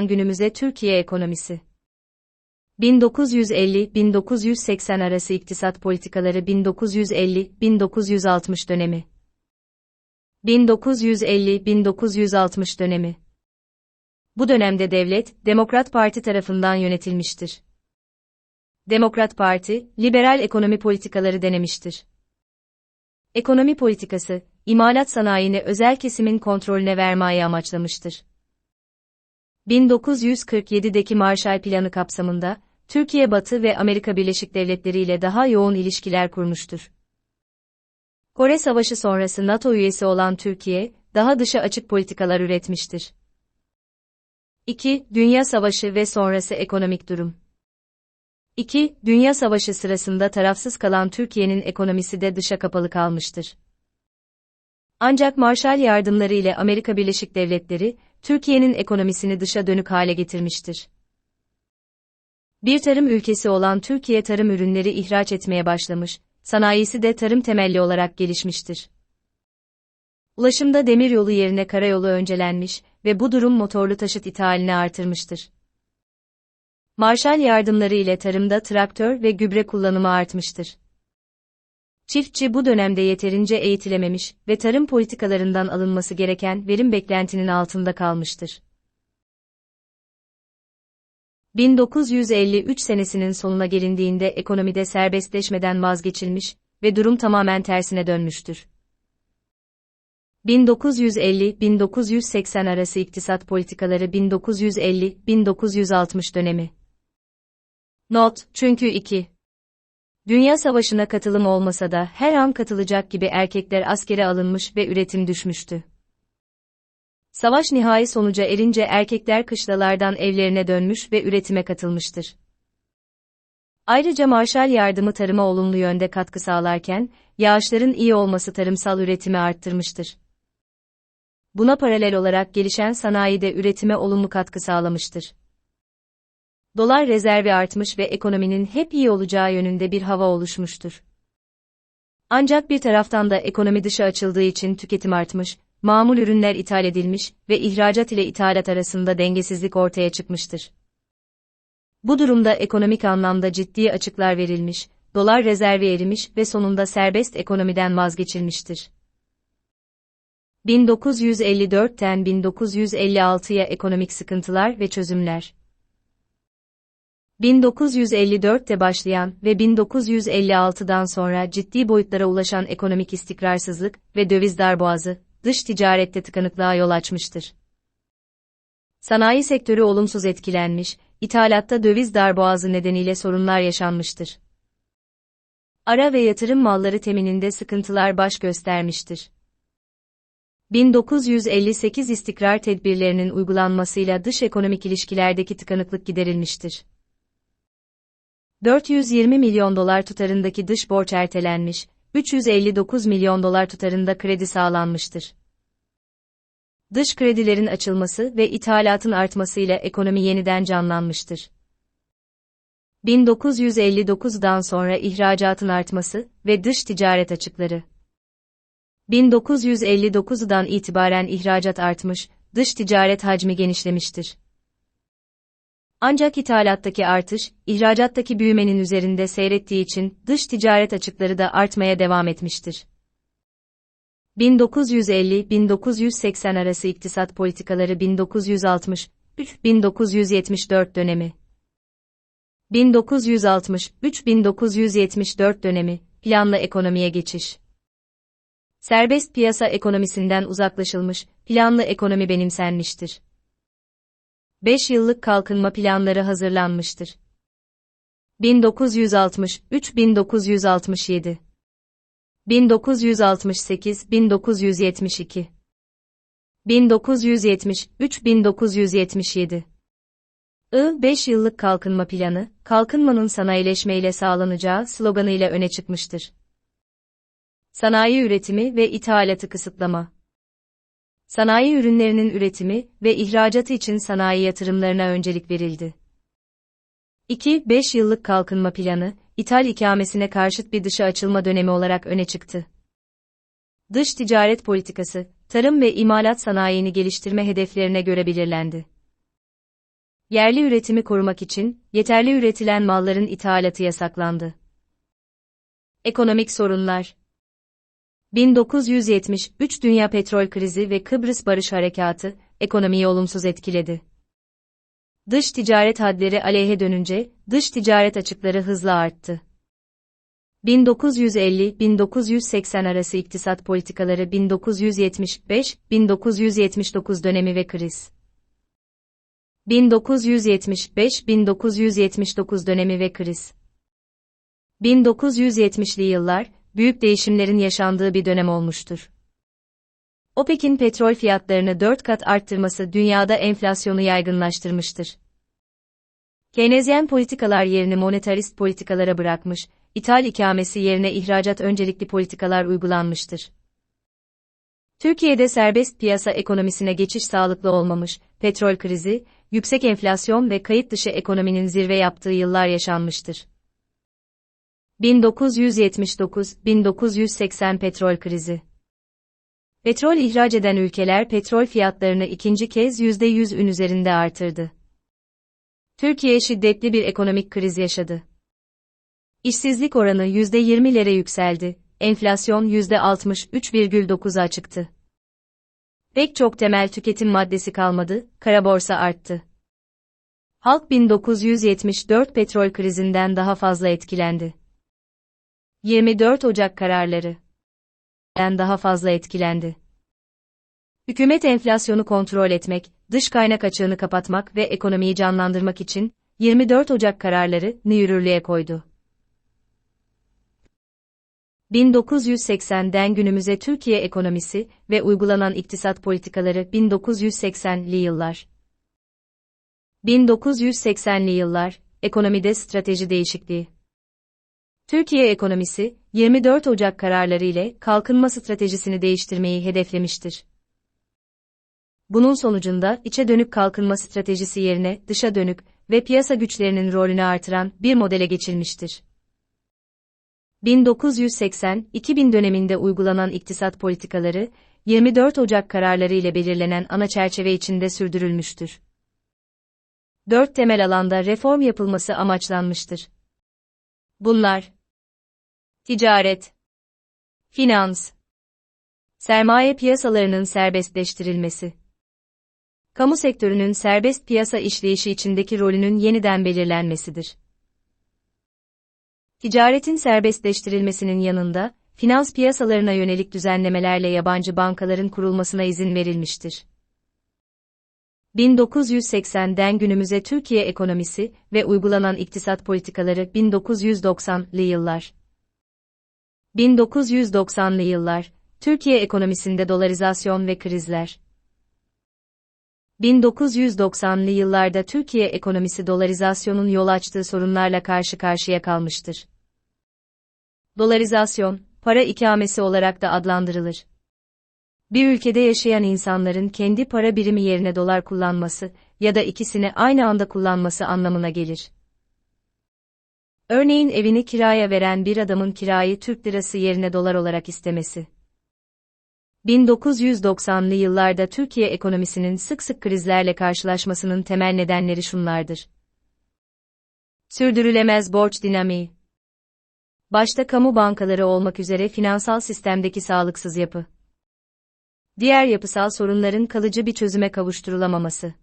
günümüze Türkiye ekonomisi. 1950-1980 arası iktisat politikaları 1950-1960 dönemi. 1950-1960 dönemi. Bu dönemde devlet, Demokrat Parti tarafından yönetilmiştir. Demokrat Parti, liberal ekonomi politikaları denemiştir. Ekonomi politikası, imalat sanayini özel kesimin kontrolüne vermeyi amaçlamıştır. 1947'deki Marshall Planı kapsamında, Türkiye Batı ve Amerika Birleşik Devletleri ile daha yoğun ilişkiler kurmuştur. Kore Savaşı sonrası NATO üyesi olan Türkiye, daha dışa açık politikalar üretmiştir. 2. Dünya Savaşı ve sonrası ekonomik durum. 2. Dünya Savaşı sırasında tarafsız kalan Türkiye'nin ekonomisi de dışa kapalı kalmıştır. Ancak Marshall yardımları ile Amerika Birleşik Devletleri, Türkiye'nin ekonomisini dışa dönük hale getirmiştir. Bir tarım ülkesi olan Türkiye tarım ürünleri ihraç etmeye başlamış, sanayisi de tarım temelli olarak gelişmiştir. Ulaşımda demiryolu yerine karayolu öncelenmiş ve bu durum motorlu taşıt ithalini artırmıştır. Marshall yardımları ile tarımda traktör ve gübre kullanımı artmıştır. Çiftçi bu dönemde yeterince eğitilememiş ve tarım politikalarından alınması gereken verim beklentinin altında kalmıştır. 1953 senesinin sonuna gelindiğinde ekonomide serbestleşmeden vazgeçilmiş ve durum tamamen tersine dönmüştür. 1950-1980 arası iktisat politikaları 1950-1960 dönemi. Not, çünkü 2. Dünya Savaşı'na katılım olmasa da her an katılacak gibi erkekler askere alınmış ve üretim düşmüştü. Savaş nihai sonuca erince erkekler kışlalardan evlerine dönmüş ve üretime katılmıştır. Ayrıca Marshall yardımı tarıma olumlu yönde katkı sağlarken, yağışların iyi olması tarımsal üretimi arttırmıştır. Buna paralel olarak gelişen sanayi de üretime olumlu katkı sağlamıştır. Dolar rezervi artmış ve ekonominin hep iyi olacağı yönünde bir hava oluşmuştur. Ancak bir taraftan da ekonomi dışa açıldığı için tüketim artmış, mamul ürünler ithal edilmiş ve ihracat ile ithalat arasında dengesizlik ortaya çıkmıştır. Bu durumda ekonomik anlamda ciddi açıklar verilmiş, dolar rezervi erimiş ve sonunda serbest ekonomiden vazgeçilmiştir. 1954'ten 1956'ya ekonomik sıkıntılar ve çözümler 1954'te başlayan ve 1956'dan sonra ciddi boyutlara ulaşan ekonomik istikrarsızlık ve döviz darboğazı, dış ticarette tıkanıklığa yol açmıştır. Sanayi sektörü olumsuz etkilenmiş, ithalatta döviz darboğazı nedeniyle sorunlar yaşanmıştır. Ara ve yatırım malları temininde sıkıntılar baş göstermiştir. 1958 istikrar tedbirlerinin uygulanmasıyla dış ekonomik ilişkilerdeki tıkanıklık giderilmiştir. 420 milyon dolar tutarındaki dış borç ertelenmiş, 359 milyon dolar tutarında kredi sağlanmıştır. Dış kredilerin açılması ve ithalatın artmasıyla ekonomi yeniden canlanmıştır. 1959'dan sonra ihracatın artması ve dış ticaret açıkları. 1959'dan itibaren ihracat artmış, dış ticaret hacmi genişlemiştir. Ancak ithalattaki artış, ihracattaki büyümenin üzerinde seyrettiği için dış ticaret açıkları da artmaya devam etmiştir. 1950-1980 arası iktisat politikaları 1960-1974 dönemi. 1963-1974 dönemi, planlı ekonomiye geçiş. Serbest piyasa ekonomisinden uzaklaşılmış, planlı ekonomi benimsenmiştir. 5 yıllık kalkınma planları hazırlanmıştır. 1963-1967 1968-1972 1973-1977 I 5 yıllık kalkınma planı, kalkınmanın sanayileşmeyle sağlanacağı sloganıyla öne çıkmıştır. Sanayi üretimi ve ithalatı kısıtlama sanayi ürünlerinin üretimi ve ihracatı için sanayi yatırımlarına öncelik verildi. 2-5 yıllık kalkınma planı, ithal ikamesine karşıt bir dışa açılma dönemi olarak öne çıktı. Dış ticaret politikası, tarım ve imalat sanayini geliştirme hedeflerine göre belirlendi. Yerli üretimi korumak için, yeterli üretilen malların ithalatı yasaklandı. Ekonomik sorunlar 1973 Dünya Petrol Krizi ve Kıbrıs Barış Harekatı, ekonomiyi olumsuz etkiledi. Dış ticaret hadleri aleyhe dönünce, dış ticaret açıkları hızla arttı. 1950-1980 arası iktisat politikaları 1975-1979 dönemi ve kriz. 1975-1979 dönemi ve kriz. 1970'li yıllar, büyük değişimlerin yaşandığı bir dönem olmuştur. OPEC'in petrol fiyatlarını 4 kat arttırması dünyada enflasyonu yaygınlaştırmıştır. Keynesyen politikalar yerini monetarist politikalara bırakmış, ithal ikamesi yerine ihracat öncelikli politikalar uygulanmıştır. Türkiye'de serbest piyasa ekonomisine geçiş sağlıklı olmamış, petrol krizi, yüksek enflasyon ve kayıt dışı ekonominin zirve yaptığı yıllar yaşanmıştır. 1979-1980 petrol krizi Petrol ihraç eden ülkeler petrol fiyatlarını ikinci kez %100'ün üzerinde artırdı. Türkiye şiddetli bir ekonomik kriz yaşadı. İşsizlik oranı %20'lere yükseldi, enflasyon %63,9'a çıktı. Pek çok temel tüketim maddesi kalmadı, kara borsa arttı. Halk 1974 petrol krizinden daha fazla etkilendi. 24 Ocak kararları daha fazla etkilendi. Hükümet enflasyonu kontrol etmek, dış kaynak açığını kapatmak ve ekonomiyi canlandırmak için 24 Ocak kararları ne yürürlüğe koydu. 1980'den günümüze Türkiye ekonomisi ve uygulanan iktisat politikaları 1980'li yıllar. 1980'li yıllar, ekonomide strateji değişikliği. Türkiye ekonomisi, 24 Ocak kararları ile kalkınma stratejisini değiştirmeyi hedeflemiştir. Bunun sonucunda içe dönük kalkınma stratejisi yerine dışa dönük ve piyasa güçlerinin rolünü artıran bir modele geçilmiştir. 1980-2000 döneminde uygulanan iktisat politikaları, 24 Ocak kararları ile belirlenen ana çerçeve içinde sürdürülmüştür. Dört temel alanda reform yapılması amaçlanmıştır. Bunlar Ticaret Finans Sermaye piyasalarının serbestleştirilmesi Kamu sektörünün serbest piyasa işleyişi içindeki rolünün yeniden belirlenmesidir. Ticaretin serbestleştirilmesinin yanında, finans piyasalarına yönelik düzenlemelerle yabancı bankaların kurulmasına izin verilmiştir. 1980'den günümüze Türkiye ekonomisi ve uygulanan iktisat politikaları 1990'lı yıllar. 1990'lı yıllar, Türkiye ekonomisinde dolarizasyon ve krizler. 1990'lı yıllarda Türkiye ekonomisi dolarizasyonun yol açtığı sorunlarla karşı karşıya kalmıştır. Dolarizasyon, para ikamesi olarak da adlandırılır. Bir ülkede yaşayan insanların kendi para birimi yerine dolar kullanması ya da ikisini aynı anda kullanması anlamına gelir. Örneğin evini kiraya veren bir adamın kirayı Türk lirası yerine dolar olarak istemesi. 1990'lı yıllarda Türkiye ekonomisinin sık sık krizlerle karşılaşmasının temel nedenleri şunlardır. Sürdürülemez borç dinamiği. Başta kamu bankaları olmak üzere finansal sistemdeki sağlıksız yapı. Diğer yapısal sorunların kalıcı bir çözüme kavuşturulamaması.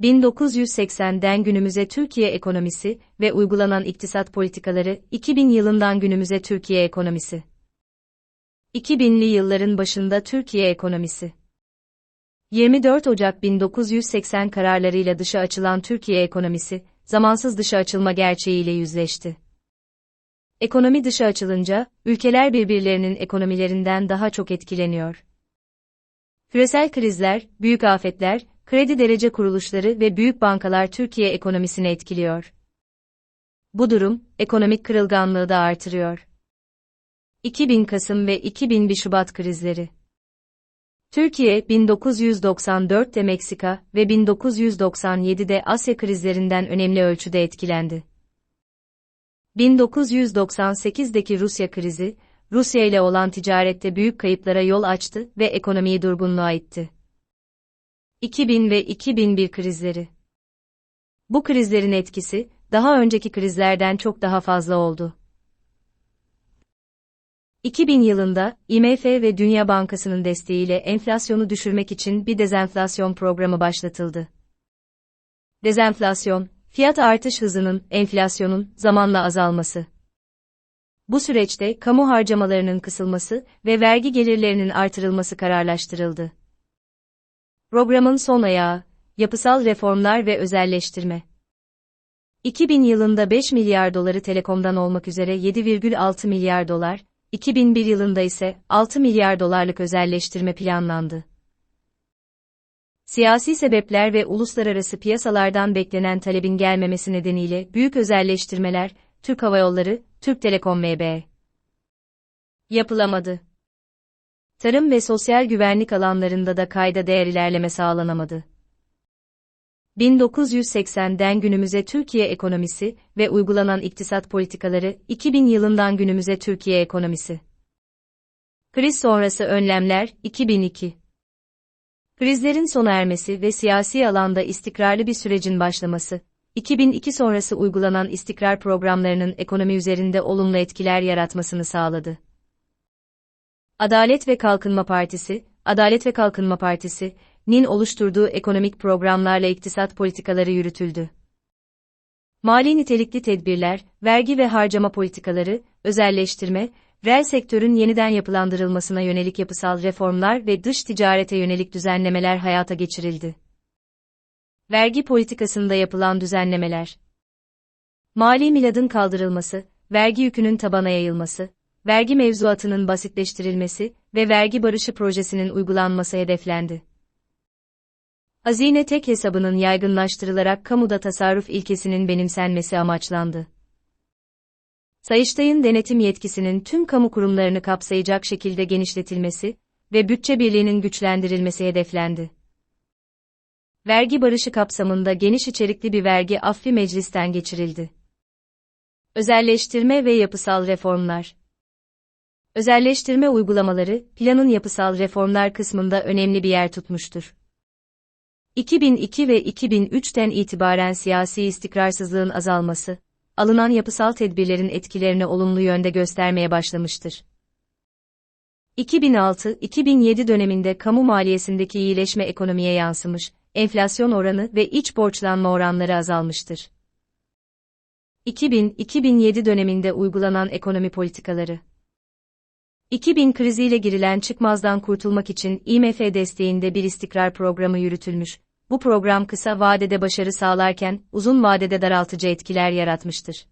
1980'den günümüze Türkiye ekonomisi ve uygulanan iktisat politikaları, 2000 yılından günümüze Türkiye ekonomisi. 2000'li yılların başında Türkiye ekonomisi. 24 Ocak 1980 kararlarıyla dışa açılan Türkiye ekonomisi, zamansız dışa açılma gerçeğiyle yüzleşti. Ekonomi dışa açılınca, ülkeler birbirlerinin ekonomilerinden daha çok etkileniyor. Küresel krizler, büyük afetler, kredi derece kuruluşları ve büyük bankalar Türkiye ekonomisini etkiliyor. Bu durum, ekonomik kırılganlığı da artırıyor. 2000 Kasım ve 2001 Şubat krizleri Türkiye, 1994'te Meksika ve 1997'de Asya krizlerinden önemli ölçüde etkilendi. 1998'deki Rusya krizi, Rusya ile olan ticarette büyük kayıplara yol açtı ve ekonomiyi durgunluğa itti. 2000 ve 2001 krizleri Bu krizlerin etkisi, daha önceki krizlerden çok daha fazla oldu. 2000 yılında, IMF ve Dünya Bankası'nın desteğiyle enflasyonu düşürmek için bir dezenflasyon programı başlatıldı. Dezenflasyon, fiyat artış hızının, enflasyonun, zamanla azalması. Bu süreçte kamu harcamalarının kısılması ve vergi gelirlerinin artırılması kararlaştırıldı. Programın son ayağı, yapısal reformlar ve özelleştirme. 2000 yılında 5 milyar doları Telekom'dan olmak üzere 7,6 milyar dolar, 2001 yılında ise 6 milyar dolarlık özelleştirme planlandı. Siyasi sebepler ve uluslararası piyasalardan beklenen talebin gelmemesi nedeniyle büyük özelleştirmeler, Türk Hava Yolları, Türk Telekom MB yapılamadı. Tarım ve sosyal güvenlik alanlarında da kayda değer ilerleme sağlanamadı. 1980'den günümüze Türkiye ekonomisi ve uygulanan iktisat politikaları, 2000 yılından günümüze Türkiye ekonomisi. Kriz sonrası önlemler, 2002. Krizlerin sona ermesi ve siyasi alanda istikrarlı bir sürecin başlaması, 2002 sonrası uygulanan istikrar programlarının ekonomi üzerinde olumlu etkiler yaratmasını sağladı. Adalet ve Kalkınma Partisi, Adalet ve Kalkınma Partisi, nin oluşturduğu ekonomik programlarla iktisat politikaları yürütüldü. Mali nitelikli tedbirler, vergi ve harcama politikaları, özelleştirme, reel sektörün yeniden yapılandırılmasına yönelik yapısal reformlar ve dış ticarete yönelik düzenlemeler hayata geçirildi. Vergi politikasında yapılan düzenlemeler. Mali miladın kaldırılması, vergi yükünün tabana yayılması, vergi mevzuatının basitleştirilmesi ve vergi barışı projesinin uygulanması hedeflendi. Hazine tek hesabının yaygınlaştırılarak kamuda tasarruf ilkesinin benimsenmesi amaçlandı. Sayıştay'ın denetim yetkisinin tüm kamu kurumlarını kapsayacak şekilde genişletilmesi ve bütçe birliğinin güçlendirilmesi hedeflendi. Vergi barışı kapsamında geniş içerikli bir vergi affi meclisten geçirildi. Özelleştirme ve yapısal reformlar Özelleştirme uygulamaları, planın yapısal reformlar kısmında önemli bir yer tutmuştur. 2002 ve 2003'ten itibaren siyasi istikrarsızlığın azalması, alınan yapısal tedbirlerin etkilerini olumlu yönde göstermeye başlamıştır. 2006-2007 döneminde kamu maliyesindeki iyileşme ekonomiye yansımış, enflasyon oranı ve iç borçlanma oranları azalmıştır. 2000-2007 döneminde uygulanan ekonomi politikaları 2000 kriziyle girilen çıkmazdan kurtulmak için IMF desteğinde bir istikrar programı yürütülmüş. Bu program kısa vadede başarı sağlarken uzun vadede daraltıcı etkiler yaratmıştır.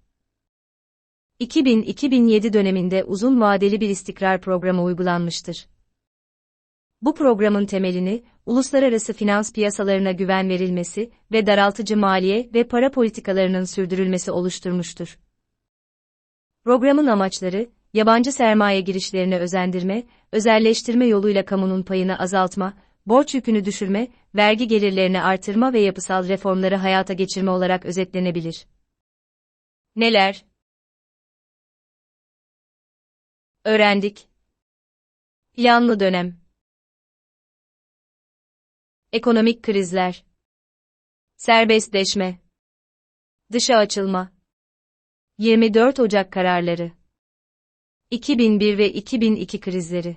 2000-2007 döneminde uzun vadeli bir istikrar programı uygulanmıştır. Bu programın temelini, uluslararası finans piyasalarına güven verilmesi ve daraltıcı maliye ve para politikalarının sürdürülmesi oluşturmuştur. Programın amaçları, yabancı sermaye girişlerini özendirme, özelleştirme yoluyla kamunun payını azaltma, borç yükünü düşürme, vergi gelirlerini artırma ve yapısal reformları hayata geçirme olarak özetlenebilir. Neler? Öğrendik. Planlı dönem. Ekonomik krizler. Serbestleşme. Dışa açılma. 24 Ocak kararları. 2001 ve 2002 krizleri